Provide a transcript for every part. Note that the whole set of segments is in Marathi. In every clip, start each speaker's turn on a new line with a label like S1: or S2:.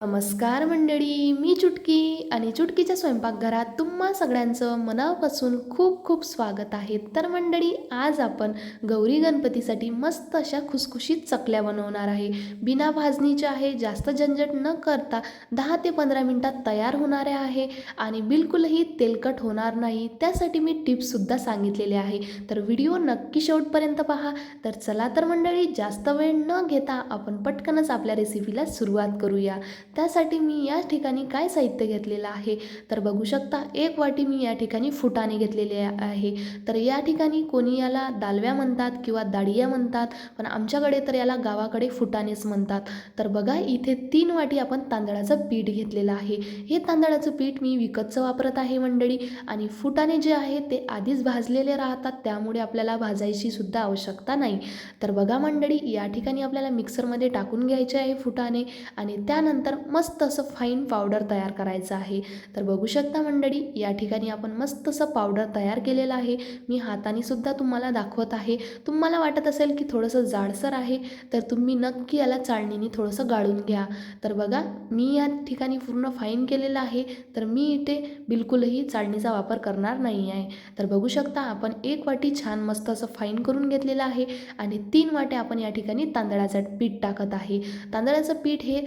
S1: नमस्कार मंडळी मी चुटकी आणि चुटकीच्या स्वयंपाकघरात तुम्हा सगळ्यांचं मनापासून खूप खूप स्वागत आहे. तर मंडळी आज आपण गौरी गणपतीसाठी मस्त अशा खुसखुशीत चकल्या बनवणार आहे. बिना भाजणीच्या आहे जास्त झंझट न करता दहा ते पंधरा मिनटात तयार होणाऱ्या आहे आणि बिलकुलही तेलकट होणार नाही त्यासाठी मी टिप्ससुद्धा सांगितलेले आहे. तर व्हिडिओ नक्की शेवटपर्यंत पहा. तर चला तर मंडळी जास्त वेळ न घेता आपण पटकनच आपल्या रेसिपीला सुरुवात करूया. त्यासाठी मी या ठिकाणी काय साहित्य घेतलेलं आहे? तर बघू शकता एक वाटी मी या ठिकाणी फुटाणे घेतलेले आहे. तर या ठिकाणी कोणी याला दालव्या म्हणतात किंवा दाडिया म्हणतात पण आमच्याकडे तर याला गावाकडे फुटाणेच म्हणतात. तर बघा इथे तीन वाटी आपण तांदळाचं पीठ घेतलेलं आहे. हे तांदळाचं पीठ मी विकतचं वापरत आहे मंडळी. आणि फुटाणे जे आहे ते आधीच भाजलेले राहतात त्यामुळे आपल्याला भाजायची सुद्धा आवश्यकता नाही. तर बघा मंडळी या ठिकाणी आपल्याला मिक्सरमध्ये टाकून घ्यायचे आहे फुटाणे. आणि त्यानंतर मस्त असं फाईन पावडर तयार करायचं आहे. तर बघू शकता मंडळी या ठिकाणी आपण मस्त असं पावडर तयार केलेलं आहे. मी हातानेसुद्धा तुम्हाला दाखवत आहे. तुम्हाला वाटत असेल की थोडंसं जाडसर आहे तर तुम्ही नक्की याला चाळणीने थोडंसं गाळून घ्या. तर बघा मी या ठिकाणी पूर्ण फाईन केलेलं आहे. तर मी इथे बिलकुलही चाळणीचा वापर करणार नाही आहे. तर बघू शकता आपण एक वाटी छान मस्त असं फाईन करून घेतलेलं आहे. आणि तीन वाट्या आपण या ठिकाणी तांदळाचं पीठ टाकत आहे. तांदळाचं पीठ हे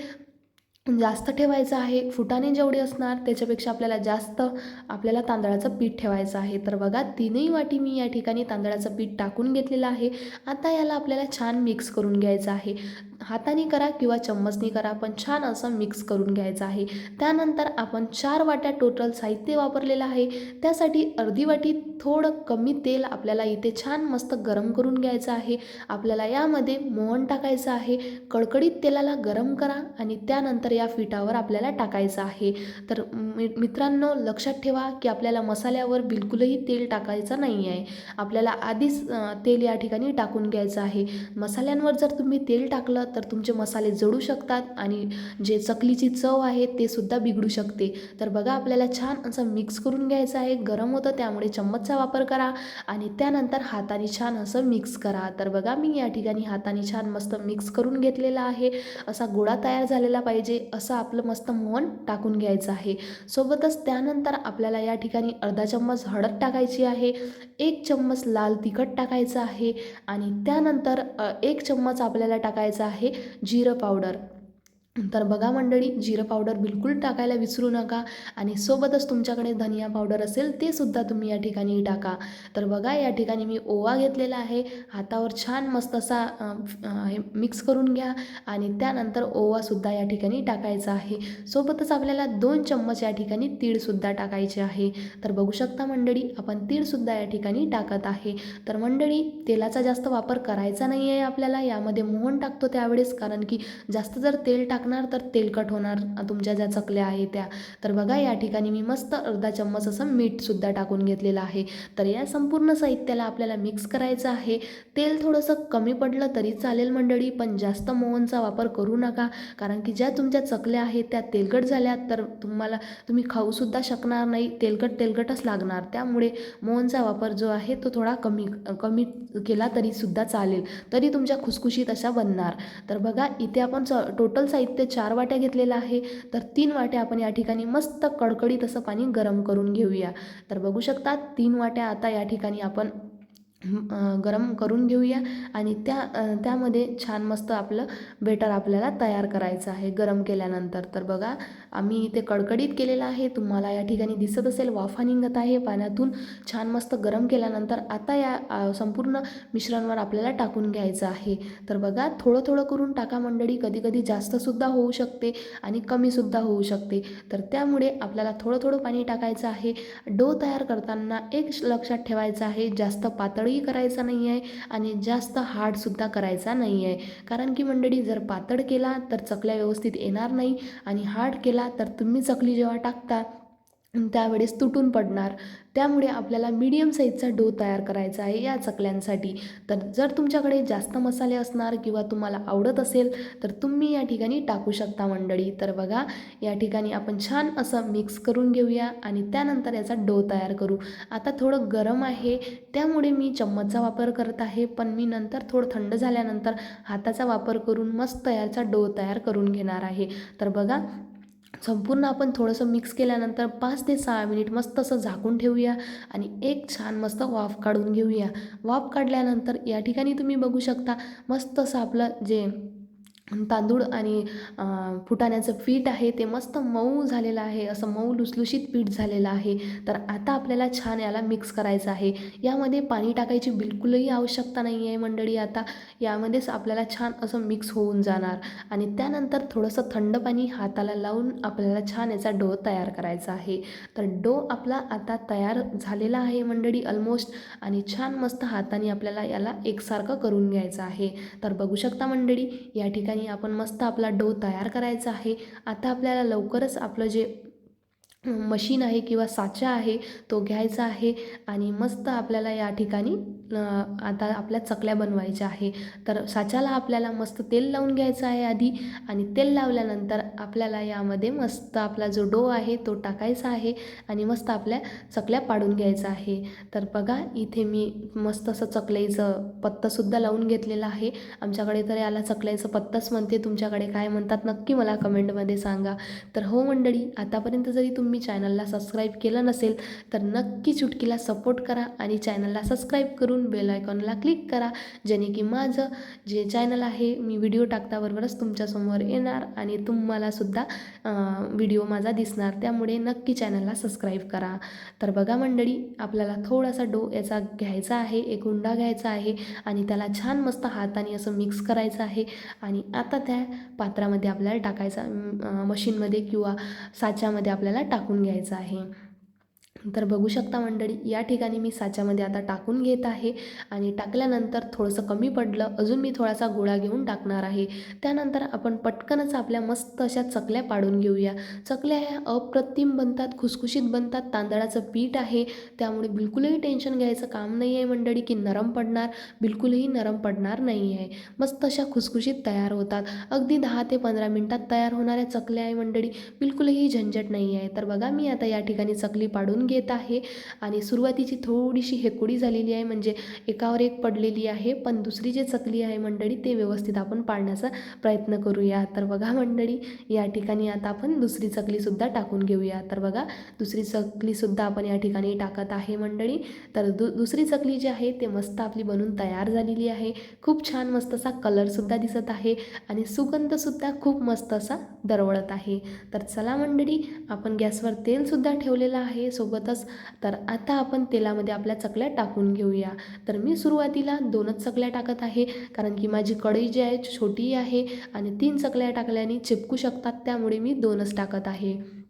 S1: जास्त ठेवायचं आहे फुटाणे जेवढे असणार त्याच्यापेक्षा आपल्याला जास्त आपल्याला तांदळाचं पीठ ठेवायचं आहे. तर बघा तीनही वाटी मी या ठिकाणी तांदळाचं पीठ टाकून घेतलेलं आहे. आता याला आपल्याला छान मिक्स करून घ्यायचं आहे. हाताने करा किंवा चम्मचनी करा पण छान असं मिक्स करून घ्यायचं आहे. त्यानंतर आपण चार वाट्या टोटल साहित्य वापरलेलं आहे. त्यासाठी अर्धी वाटी थोडं कमी तेल आपल्याला इथे छान मस्त गरम करून घ्यायचं आहे. आपल्याला यामध्ये मोहन टाकायचं आहे. कडकडीत तेलाला गरम करा आणि त्यानंतर या पिठावर आपल्याला टाकायचं आहे. तर मि मित्रांनो लक्षात ठेवा की आपल्याला मसाल्यावर बिलकुलही तेल टाकायचं नाही आहे. आपल्याला आधीच तेल या ठिकाणी टाकून घ्यायचं आहे. मसाल्यांवर जर तुम्ही तेल टाकलं तर तुमचे मसाले जळू शकतात आणि जे चकलीची चव आहे ते सुद्धा बिघडू शकते. तर बघा आपल्याला छान असं मिक्स करून घ्यायचं आहे. गरम होतं त्यामुळे चम्मचचा वापर करा आणि त्यानंतर हाताने छान असं मिक्स करा. तर बघा मी या ठिकाणी हाताने छान मस्त मिक्स करून घेतलेला आहे. असा गोळा तयार झालेला पाहिजे. असं आपलं मस्त मोहन टाकून घ्यायचं आहे. सोबतच त्यानंतर आपल्याला या ठिकाणी अर्धा चम्मच हळद टाकायची आहे. एक चम्मच लाल तिखट टाकायचं आहे. आणि त्यानंतर एक चम्मच आपल्याला टाकायचं आहे जिरं पावडर तर बघा मंडळी जिरं पावडर बिलकुल टाकायला विसरू नका आणि सोबतच तुमच्याकडे धनिया पावडर असेल ते सुद्धा तुम्ही या ठिकाणी टाका. तर बघा या ठिकाणी मी ओवा घेतलेला आहे. हातावर छान मस्त असा हे मिक्स करून घ्या आणि त्यानंतर ओवासुद्धा या ठिकाणी टाकायचा आहे. सोबतच आपल्याला दोन चम्मच या ठिकाणी तीळसुद्धा टाकायचे आहे. तर बघू शकता मंडळी आपण तीळसुद्धा या ठिकाणी टाकत आहे. तर मंडळी तेलाचा जास्त वापर करायचा नाही आहे आपल्याला यामध्ये मोहन टाकतो त्यावेळेस कारण की जास्त जर तेल टाक टाकणार तर तेलकट होणार तुमच्या ज्या चकल्या आहे त्या. तर बघा या ठिकाणी मी मस्त अर्धा चम्मच असं मीठसुद्धा टाकून घेतलेलं आहे. तर या संपूर्ण साहित्याला आपल्याला मिक्स करायचं आहे. तेल थोडंसं कमी पडलं तरी चालेल मंडळी पण जास्त मोहनचा वापर करू नका. कारण की ज्या तुमच्या चकल्या आहेत त्या तेलकट झाल्या तर तुम्हाला तुम्ही खाऊसुद्धा शकणार नाही. तेलकट तेलकटच लागणार. त्यामुळे मोहनचा वापर जो आहे तो थोडा कमी कमी केला तरीसुद्धा चालेल. तरी तुमच्या खुसखुशीत अशा बनणार. तर बघा इथे आपण च टोटल साहित्य ते चार वाट्या घेतलेलं आहे. तर तीन वाट्या आपण या ठिकाणी मस्त कडकडीत असं पाणी गरम करून घेऊया. तर बघू शकता तीन वाट्या आता या ठिकाणी आपण गरम करून घेऊया आणि त्या त्यामध्ये छान मस्त आपलं बेटर आपल्याला तयार करायचं आहे गरम केल्यानंतर. तर बघा आम्ही इथे कडकडीत केलेलं आहे. तुम्हाला या ठिकाणी दिसत असेल वाफा निघत आहे. पाण्यातून छान मस्त गरम केल्यानंतर आता या संपूर्ण मिश्रणवर आपल्याला टाकून घ्यायचं आहे. तर बघा थोडं थोडं करून टाका मंडळी. कधीकधी जास्तसुद्धा होऊ शकते आणि कमीसुद्धा होऊ शकते. तर त्यामुळे आपल्याला थोडं थोडं पाणी टाकायचं आहे. डो तयार करताना एक लक्षात ठेवायचं आहे जास्त पातळी पातळही करायचा नाही आहे आणि जास्त हार्डसुद्धा करायचा नाही आहे. कारण की मंडळी जर पातळ केला तर चकल्या व्यवस्थित येणार नाही आणि हार्ड केला तर तुम्ही चकली जेव्हा टाकता त्यावेळेस तुटून पडणार. त्यामुळे आपल्याला मीडियम साईजचा डो तयार करायचा आहे या चकल्यांसाठी. तर जर तुमच्याकडे जास्त मसाले असणार किंवा तुम्हाला आवडत असेल तर तुम्ही या ठिकाणी टाकू शकता मंडळी. तर बघा या ठिकाणी आपण छान असं मिक्स करून घेऊया आणि त्यानंतर याचा डो तयार करू. आता थोडं गरम आहे त्यामुळे मी चम्मचचा वापर करत आहे पण मी नंतर थोडं थंड झाल्यानंतर हाताचा वापर करून मस्त याचा डो तयार करून घेणार आहे. तर बघा संपूर्ण आपण थोडंसं मिक्स केल्यानंतर पाच ते सहा मिनिट मस्त असं झाकून ठेवूया आणि एक छान मस्त वाफ काढून घेऊया. वाफ काढल्यानंतर या ठिकाणी तुम्ही बघू शकता मस्त असं आपलं जे तांदूळ आणि फुटाण्याचं पीठ आहे ते मस्त मऊ झालेलं आहे असं मऊ लुसलुशीत पीठ झालेलं आहे. तर आता आपल्याला छान याला मिक्स करायचं आहे. यामध्ये पाणी टाकायची बिलकुलही आवश्यकता नाही आहे मंडळी आता. यामध्येच आपल्याला छान असं मिक्स होऊन जाणार. आणि त्यानंतर थोडंसं थंड पाणी हाताला लावून आपल्याला छान याचा डो तयार करायचा आहे. तर डो आपला आता तयार झालेला आहे मंडळी ऑलमोस्ट आणि छान मस्त हाताने आपल्याला याला एकसारखं करून घ्यायचं आहे. तर बघू शकता मंडळी या ठिकाणी आपण मस्त आपला डो तयार करायचा आहे. आता आपल्याला लवकरच आपलं जे मशीन आहे किंवा साचा आहे तो घ्यायचा आहे आणि मस्त आपल्याला या ठिकाणी आता आपल्या चकल्या बनवायच्या आहे. तर साच्याला आपल्याला मस्त तेल लावून घ्यायचं आहे आधी आणि तेल लावल्यानंतर आपल्याला यामध्ये मस्त आपला जो डो आहे तो टाकायचा आहे आणि मस्त आपल्या चकल्या पाडून घ्यायचा आहे. तर बघा इथे मी मस्त असं चकल्याचं पत्तासुद्धा लावून घेतलेलं आहे. आमच्याकडे तर याला चकल्याचं पत्ताच म्हणते. तुमच्याकडे काय म्हणतात नक्की मला कमेंटमध्ये सांगा. तर हो मंडळी आतापर्यंत जरी तुम्ही चॅनलला सबस्क्राईब केलं नसेल तर नक्की चुटकीला सपोर्ट करा आणि चॅनलला सबस्क्राईब करून बेल आयकॉनला क्लिक करा जेणे की माझं जे चॅनल आहे मी व्हिडिओ टाकताबरोबरच तुमच्यासमोर येणार आणि तुम्हालासुद्धा व्हिडिओ माझा दिसणार. त्यामुळे नक्की चॅनलला सबस्क्राईब करा. तर बघा मंडळी आपल्याला थोडासा डो याचा घ्यायचा आहे एक उंडा घ्यायचा आहे आणि त्याला छान मस्त हाताने असं मिक्स करायचं आहे आणि आता त्या पात्रामध्ये आपल्याला टाकायचा मशीनमध्ये किंवा साच्यामध्ये आपल्याला टाकून घ्यायचं आहे. तर बघू शकता मंडळी या ठिकाणी मी साच्यामध्ये आता टाकून घेत आहे आणि टाकल्यानंतर थोडंसं कमी पडलं अजून मी थोडासा गोळा घेऊन टाकणार आहे. त्यानंतर आपण पटकनच आपल्या मस्त अशा चकल्या पाडून घेऊया. चकल्या ह्या अप्रतिम बनतात खुसखुशीत बनतात तांदळाचं पीठ आहे. त्यामुळे बिलकुलही टेन्शन घ्यायचं काम नाही आहे मंडळी की नरम पडणार बिलकुलही नरम पडणार नाही आहे मस्त अशा खुसखुशीत तयार होतात. अगदी दहा ते पंधरा मिनटात तयार होणाऱ्या चकल्या आहे मंडळी बिलकुलही झंझट नाही आहे तर बघा मी आता या ठिकाणी चकली पाडून घेत आहे. आणि सुरुवातीची थोडीशी हेकोडी झालेली आहे म्हणजे एकावर एक पडलेली आहे पण दुसरी जी चकली आहे मंडळी ते व्यवस्थित आपण पाळण्याचा प्रयत्न करूया. तर बघा मंडळी या ठिकाणी आता आपण दुसरी चकलीसुद्धा टाकून घेऊया. तर बघा दुसरी चकलीसुद्धा आपण या ठिकाणी टाकत आहे मंडळी. तर दु दुसरी चकली जी आहे ते मस्त आपली बनून तयार झालेली आहे. खूप छान मस्त असा कलरसुद्धा दिसत आहे आणि सुगंधसुद्धा खूप मस्त असा दरवळत आहे. तर चला मंडळी आपण गॅसवर तेलसुद्धा ठेवलेलं आहे. सोबत सोबतच तर आता आपण तेलामध्ये आपल्या चकल्या टाकून घेऊया. तर मी सुरुवातीला दोनच चकल्या टाकत आहे. कारण की माझी कढई जी आहे छोटी आहे आणि तीन चकल्या टाकल्याने चिपकू शकतात. त्यामुळे मी दोनच टाकत आहे.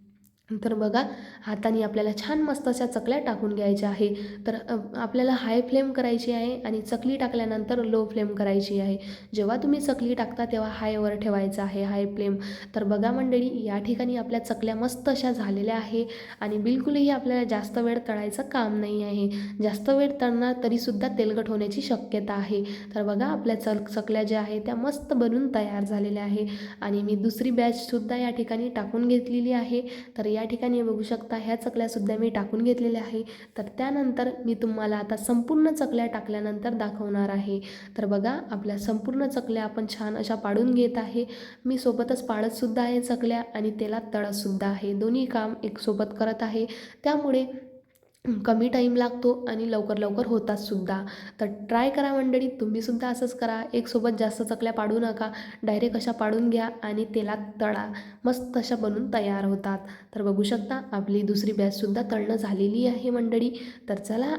S1: तर बघा हाताने आपल्याला छान मस्त अशा चकल्या टाकून घ्यायच्या आहे. तर आपल्याला हाय फ्लेम करायची आहे आणि चकली टाकल्यानंतर लो फ्लेम करायची आहे. जेव्हा तुम्ही चकली टाकता तेव्हा हायवर ठेवायचं आहे हाय फ्लेम तर बघा मंडळी या ठिकाणी आपल्या चकल्या मस्त अशा झालेल्या आहे आणि बिलकुलही आपल्याला जास्त वेळ तळायचं काम नाही आहे. जास्त वेळ तळणार तरीसुद्धा तेलकट होण्याची शक्यता आहे. तर बघा आपल्या चक चकल्या ज्या आहे त्या मस्त बनून तयार झालेल्या आहे. आणि मी दुसरी बॅचसुद्धा या ठिकाणी टाकून घेतलेली आहे. तर या या ठिकाणी बघू शकता ह्या चकल्यासुद्धा मी टाकून घेतलेल्या आहे. तर त्यानंतर मी तुम्हाला आता संपूर्ण चकल्या टाकल्यानंतर दाखवणार आहे. तर बघा आपल्या संपूर्ण चकल्या आपण छान अशा पाडून घेत आहे. मी सोबतच पाडतसुद्धा आहे चकल्या आणि तेलात तळतसुद्धा आहे. दोन्ही काम एक सोबत करत आहे. त्यामुळे कमी टाईम लागतो आणि लवकर लवकर होतात सुद्धा. तर ट्राय करा मंडळी तुम्हीसुद्धा असंच करा. एक सोबत जास्त चकल्या पाडू नका. डायरेक्ट अशा पाडून घ्या आणि तेलात तळा. मस्त अशा बनून तयार होतात. तर बघू शकता आपली दुसरी बॅचसुद्धा तळणं झालेली आहे मंडळी. तर चला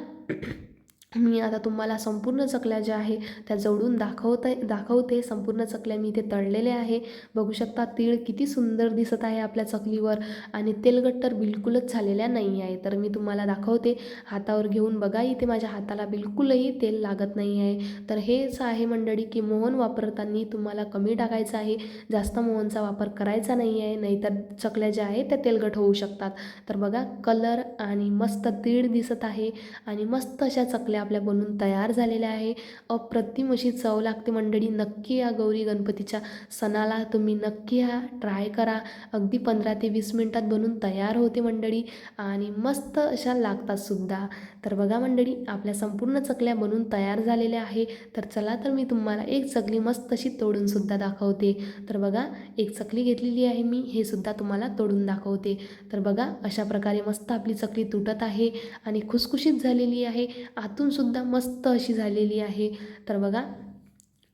S1: मी आता तुम्हाला संपूर्ण चकल्या ज्या आहे त्या जवळून दाखवते दाखवते. संपूर्ण चकल्या मी इथे तळलेल्या आहे. बघू शकता तीळ किती सुंदर दिसत आहे आपल्या चकलीवर आणि तेलकट तर बिलकुलच झालेल्या नाही आहे. तर मी तुम्हाला दाखवते हातावर घेऊन बघा. इथे माझ्या हाताला बिलकुलही तेल लागत नाही आहे. तर हेच आहे मंडळी की मोहन वापरताना तुम्हाला कमी टाकायचं आहे. जास्त मोहनचा वापर करायचा नाही आहे. नाहीतर चकल्या ज्या आहेत त्या तेलकट होऊ शकतात. तर बघा कलर आणि मस्त तीळ दिसत आहे आणि मस्त अशा चकल्या आपल्या बनून तयार झालेल्या आहे. अप्रतिम अशी चव लागते मंडळी. नक्की या गौरी गणपतीच्या सणाला तुम्ही नक्की हा ट्राय करा. अगदी पंधरा ते वीस मिनटात बनून तयार होते मंडळी. आणि मस्त अशा लागतात सुद्धा. तर बघा मंडळी आपल्या संपूर्ण चकल्या बनून तयार झालेल्या आहे. तर चला तर मी तुम्हाला एक चकली मस्त अशी तोडून सुद्धा दाखवते. तर बघा एक चकली घेतलेली आहे मी. हे सुद्धा तुम्हाला तोडून दाखवते. तर बघा अशा प्रकारे मस्त आपली चकली तुटत आहे आणि खुसखुशीत झालेली आहे. आतून सुद्धा मस्त अशी झालेली आहे. तर बघा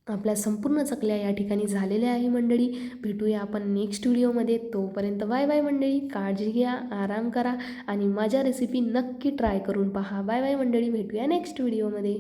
S1: आपल्या संपूर्ण चकल्या या ठिकाणी झालेल्या आहे मंडळी. भेटूया आपण नेक्स्ट व्हिडिओमध्ये तोपर्यंत बाय बाय मंडळी. काळजी घ्या आराम करा आणि माझ्या रेसिपी नक्की ट्राय करून पहा. बाय बाय मंडळी. भेटूया नेक्स्ट व्हिडिओमध्ये